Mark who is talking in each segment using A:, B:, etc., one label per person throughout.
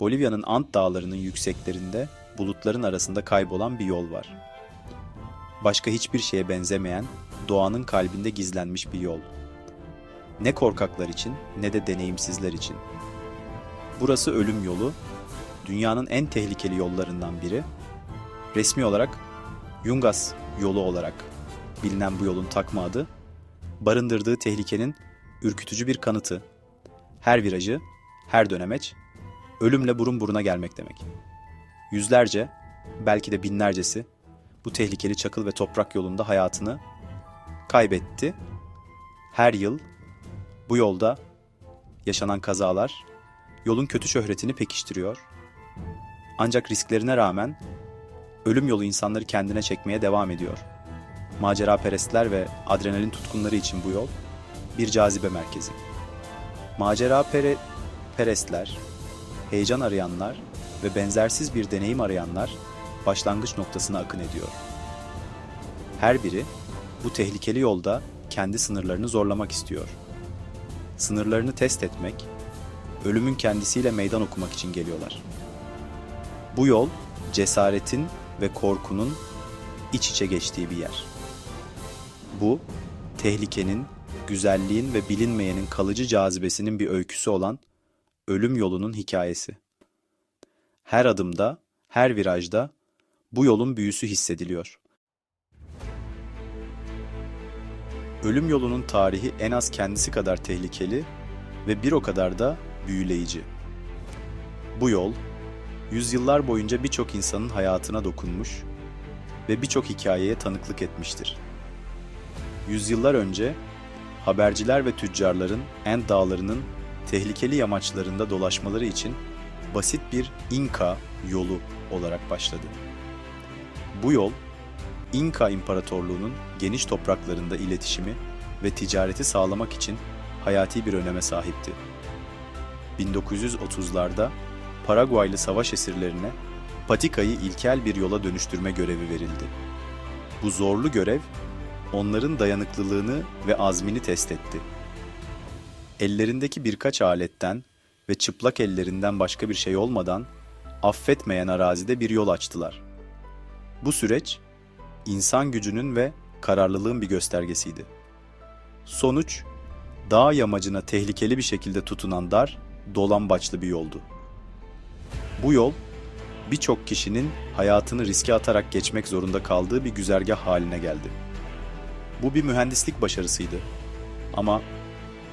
A: Bolivya'nın Ant dağlarının yükseklerinde bulutların arasında kaybolan bir yol var. Başka hiçbir şeye benzemeyen, doğanın kalbinde gizlenmiş bir yol. Ne korkaklar için ne de deneyimsizler için. Burası ölüm yolu, dünyanın en tehlikeli yollarından biri. Resmi olarak Yungas yolu olarak bilinen bu yolun takma adı, barındırdığı tehlikenin ürkütücü bir kanıtı. Her virajı, her dönemeç, ölümle burun buruna gelmek demek. Yüzlerce, belki de binlercesi bu tehlikeli çakıl ve toprak yolunda hayatını kaybetti. Her yıl bu yolda yaşanan kazalar yolun kötü şöhretini pekiştiriyor. Ancak risklerine rağmen ölüm yolu insanları kendine çekmeye devam ediyor. Macera perestler ve adrenalin tutkunları için bu yol bir cazibe merkezi. Macera pere, perestler, heyecan arayanlar ve benzersiz bir deneyim arayanlar başlangıç noktasına akın ediyor. Her biri bu tehlikeli yolda kendi sınırlarını zorlamak istiyor. Sınırlarını test etmek, ölümün kendisiyle meydan okumak için geliyorlar. Bu yol cesaretin ve korkunun iç içe geçtiği bir yer. Bu tehlikenin, güzelliğin ve bilinmeyenin kalıcı cazibesinin bir öyküsü olan ölüm yolunun hikayesi. Her adımda, her virajda bu yolun büyüsü hissediliyor. Ölüm yolunun tarihi en az kendisi kadar tehlikeli ve bir o kadar da büyüleyici. Bu yol, yüzyıllar boyunca birçok insanın hayatına dokunmuş ve birçok hikayeye tanıklık etmiştir. Yüzyıllar önce haberciler ve tüccarların End dağlarının tehlikeli yamaçlarında dolaşmaları için basit bir İnka yolu olarak başladı. Bu yol, İnka İmparatorluğu'nun geniş topraklarında iletişimi ve ticareti sağlamak için hayati bir öneme sahipti. 1930'larda Paraguaylı savaş esirlerine patikayı ilkel bir yola dönüştürme görevi verildi. Bu zorlu görev onların dayanıklılığını ve azmini test etti. Ellerindeki birkaç aletten ve çıplak ellerinden başka bir şey olmadan affetmeyen arazide bir yol açtılar. Bu süreç insan gücünün ve kararlılığın bir göstergesiydi. Sonuç dağ yamacına tehlikeli bir şekilde tutunan dar, dolambaçlı bir yoldu. Bu yol birçok kişinin hayatını riske atarak geçmek zorunda kaldığı bir güzergah haline geldi. Bu bir mühendislik başarısıydı. Ama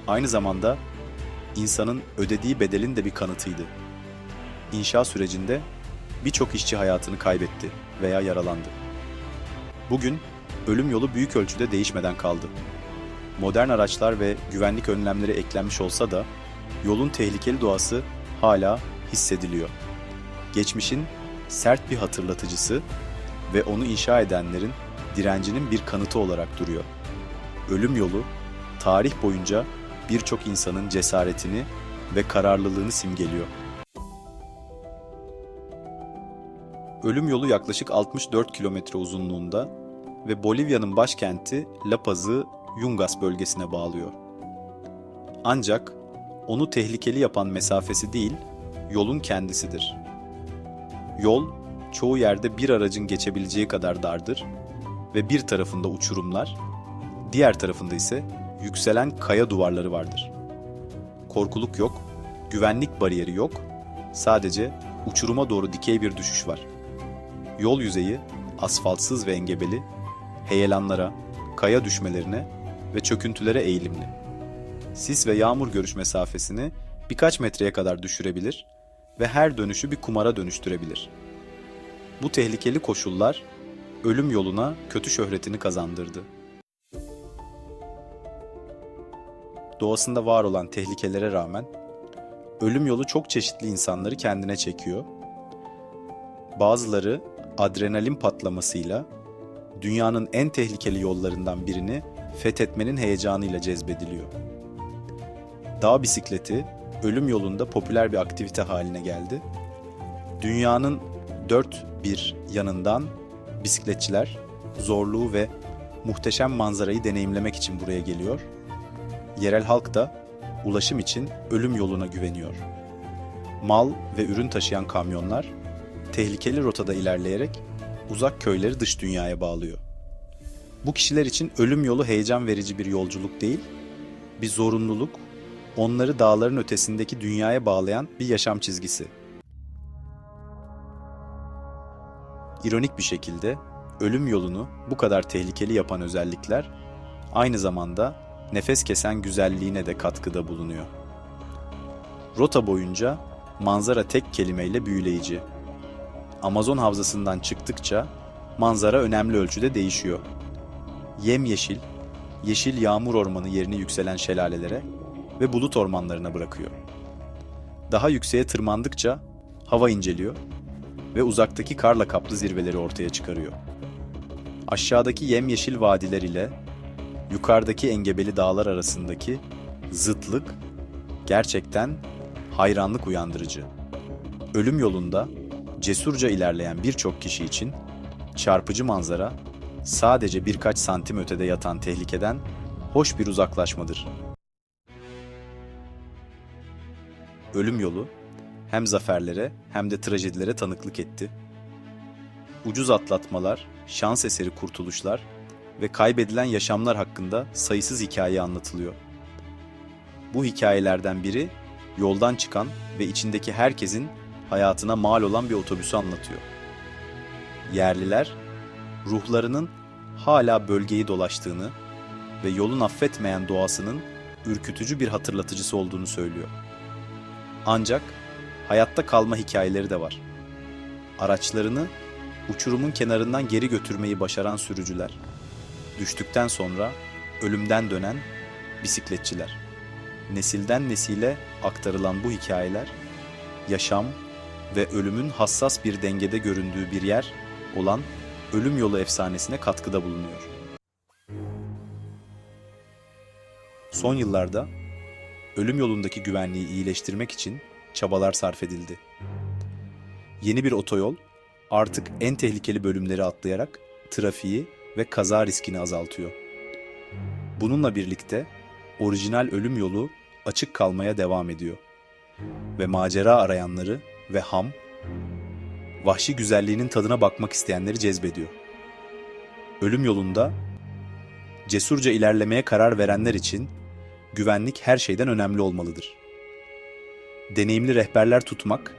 A: aynı zamanda insanın ödediği bedelin de bir kanıtıydı. İnşa sürecinde birçok işçi hayatını kaybetti veya yaralandı. Bugün ölüm yolu büyük ölçüde değişmeden kaldı. Modern araçlar ve güvenlik önlemleri eklenmiş olsa da yolun tehlikeli doğası hala hissediliyor. Geçmişin sert bir hatırlatıcısı ve onu inşa edenlerin direncinin bir kanıtı olarak duruyor. Ölüm yolu tarih boyunca birçok insanın cesaretini ve kararlılığını simgeliyor. Ölüm yolu yaklaşık 64 kilometre uzunluğunda ve Bolivya'nın başkenti La Paz'ı Yungas bölgesine bağlıyor. Ancak onu tehlikeli yapan mesafesi değil, yolun kendisidir. Yol çoğu yerde bir aracın geçebileceği kadar dardır ve bir tarafında uçurumlar, diğer tarafında ise yükselen kaya duvarları vardır. Korkuluk yok, güvenlik bariyeri yok, sadece uçuruma doğru dikey bir düşüş var. Yol yüzeyi asfaltsız ve engebeli, heyelanlara, kaya düşmelerine ve çöküntülere eğilimli. Sis ve yağmur görüş mesafesini birkaç metreye kadar düşürebilir ve her dönüşü bir kumara dönüştürebilir. Bu tehlikeli koşullar ölüm yoluna kötü şöhretini kazandırdı. Doğasında var olan tehlikelere rağmen ölüm yolu çok çeşitli insanları kendine çekiyor. Bazıları adrenalin patlamasıyla dünyanın en tehlikeli yollarından birini fethetmenin heyecanıyla cezbediliyor. Dağ bisikleti ölüm yolunda popüler bir aktivite haline geldi. Dünyanın dört bir yanından bisikletçiler zorluğu ve muhteşem manzarayı deneyimlemek için buraya geliyor. Yerel halk da ulaşım için ölüm yoluna güveniyor. mal ve ürün taşıyan kamyonlar tehlikeli rotada ilerleyerek uzak köyleri dış dünyaya bağlıyor. Bu kişiler için ölüm yolu heyecan verici bir yolculuk değil, bir zorunluluk, onları dağların ötesindeki dünyaya bağlayan bir yaşam çizgisi. İronik bir şekilde ölüm yolunu bu kadar tehlikeli yapan özellikler aynı zamanda nefes kesen güzelliğine de katkıda bulunuyor. Rota boyunca manzara tek kelimeyle büyüleyici. Amazon havzasından çıktıkça manzara önemli ölçüde değişiyor. Yemyeşil, yeşil yağmur ormanı yerini yükselen şelalelere ve bulut ormanlarına bırakıyor. Daha yükseğe tırmandıkça hava inceliyor ve uzaktaki karla kaplı zirveleri ortaya çıkarıyor. Aşağıdaki yemyeşil vadiler ile yukarıdaki engebeli dağlar arasındaki zıtlık gerçekten hayranlık uyandırıcı. Ölüm yolunda cesurca ilerleyen birçok kişi için çarpıcı manzara sadece birkaç santim ötede yatan tehlikeden hoş bir uzaklaşmadır. Ölüm yolu hem zaferlere hem de trajedilere tanıklık etti. Ucuz atlatmalar, şans eseri kurtuluşlar ve kaybedilen yaşamlar hakkında sayısız hikaye anlatılıyor. Bu hikayelerden biri yoldan çıkan ve içindeki herkesin hayatına mal olan bir otobüsü anlatıyor. Yerliler ruhlarının hala bölgeyi dolaştığını ve yolun affetmeyen doğasının ürkütücü bir hatırlatıcısı olduğunu söylüyor. Ancak hayatta kalma hikayeleri de var. Araçlarını uçurumun kenarından geri götürmeyi başaran sürücüler, düştükten sonra ölümden dönen bisikletçiler. Nesilden nesile aktarılan bu hikayeler, yaşam ve ölümün hassas bir dengede göründüğü bir yer olan ölüm yolu efsanesine katkıda bulunuyor. Son yıllarda ölüm yolundaki güvenliği iyileştirmek için çabalar sarf edildi. Yeni bir otoyol artık en tehlikeli bölümleri atlayarak trafiği ve kaza riskini azaltıyor. Bununla birlikte orijinal ölüm yolu açık kalmaya devam ediyor. Ve macera arayanları ve ham, vahşi güzelliğinin tadına bakmak isteyenleri cezbediyor. Ölüm yolunda cesurca ilerlemeye karar verenler için güvenlik her şeyden önemli olmalıdır. Deneyimli rehberler tutmak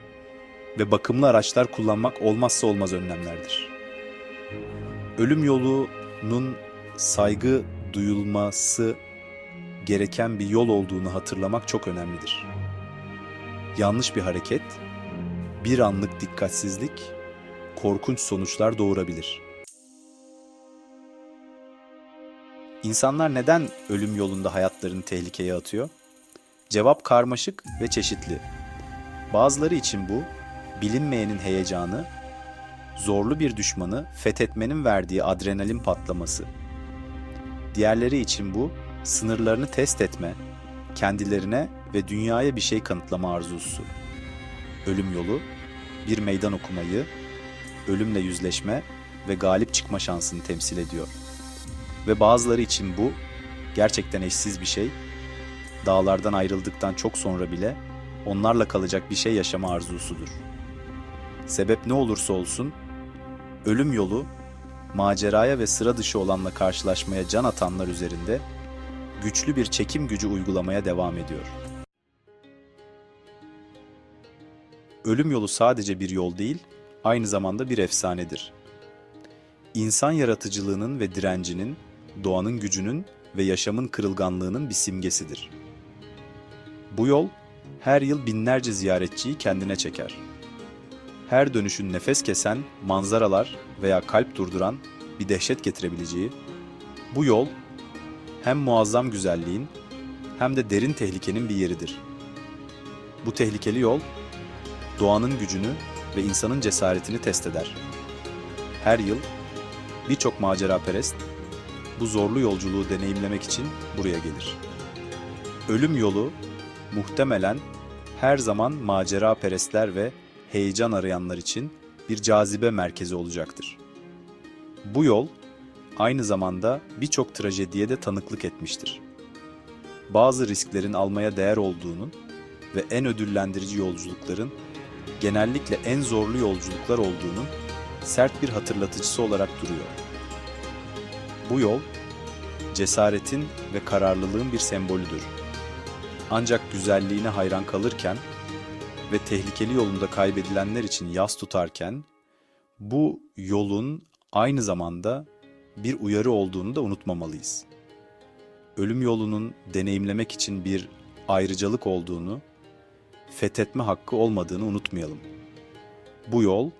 A: ve bakımlı araçlar kullanmak olmazsa olmaz önlemlerdir. Ölüm yolunun saygı duyulması gereken bir yol olduğunu hatırlamak çok önemlidir. Yanlış bir hareket, bir anlık dikkatsizlik korkunç sonuçlar doğurabilir. İnsanlar neden ölüm yolunda hayatlarını tehlikeye atıyor? Cevap karmaşık ve çeşitli. Bazıları için bu bilinmeyenin heyecanı, zorlu bir düşmanı fethetmenin verdiği adrenalin patlaması. Diğerleri için bu sınırlarını test etme, kendilerine ve dünyaya bir şey kanıtlama arzusu. Ölüm yolu, bir meydan okumayı, ölümle yüzleşme ve galip çıkma şansını temsil ediyor. Ve bazıları için bu gerçekten eşsiz bir şey. Dağlardan ayrıldıktan çok sonra bile onlarla kalacak bir şey yaşama arzusudur. Sebep ne olursa olsun ölüm yolu maceraya ve sıra dışı olanla karşılaşmaya can atanlar üzerinde güçlü bir çekim gücü uygulamaya devam ediyor. Ölüm yolu sadece bir yol değil, aynı zamanda bir efsanedir. İnsan yaratıcılığının ve direncinin, doğanın gücünün ve yaşamın kırılganlığının bir simgesidir. Bu yol her yıl binlerce ziyaretçiyi kendine çeker. Her dönüşün nefes kesen manzaralar veya kalp durduran bir dehşet getirebileceği, bu yol hem muazzam güzelliğin hem de derin tehlikenin bir yeridir. Bu tehlikeli yol doğanın gücünü ve insanın cesaretini test eder. Her yıl birçok maceraperest bu zorlu yolculuğu deneyimlemek için buraya gelir. Ölüm yolu muhtemelen her zaman macera perestler ve heyecan arayanlar için bir cazibe merkezi olacaktır. Bu yol aynı zamanda birçok trajediye de tanıklık etmiştir. Bazı risklerin almaya değer olduğunun ve en ödüllendirici yolculukların genellikle en zorlu yolculuklar olduğunun sert bir hatırlatıcısı olarak duruyor. Bu yol cesaretin ve kararlılığın bir sembolüdür. Ancak güzelliğine hayran kalırken ve tehlikeli yolunda kaybedilenler için yas tutarken bu yolun aynı zamanda bir uyarı olduğunu da unutmamalıyız. Ölüm yolunun deneyimlemek için bir ayrıcalık olduğunu, fethetme hakkı olmadığını unutmayalım. Bu yol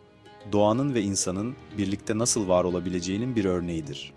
A: doğanın ve insanın birlikte nasıl var olabileceğinin bir örneğidir.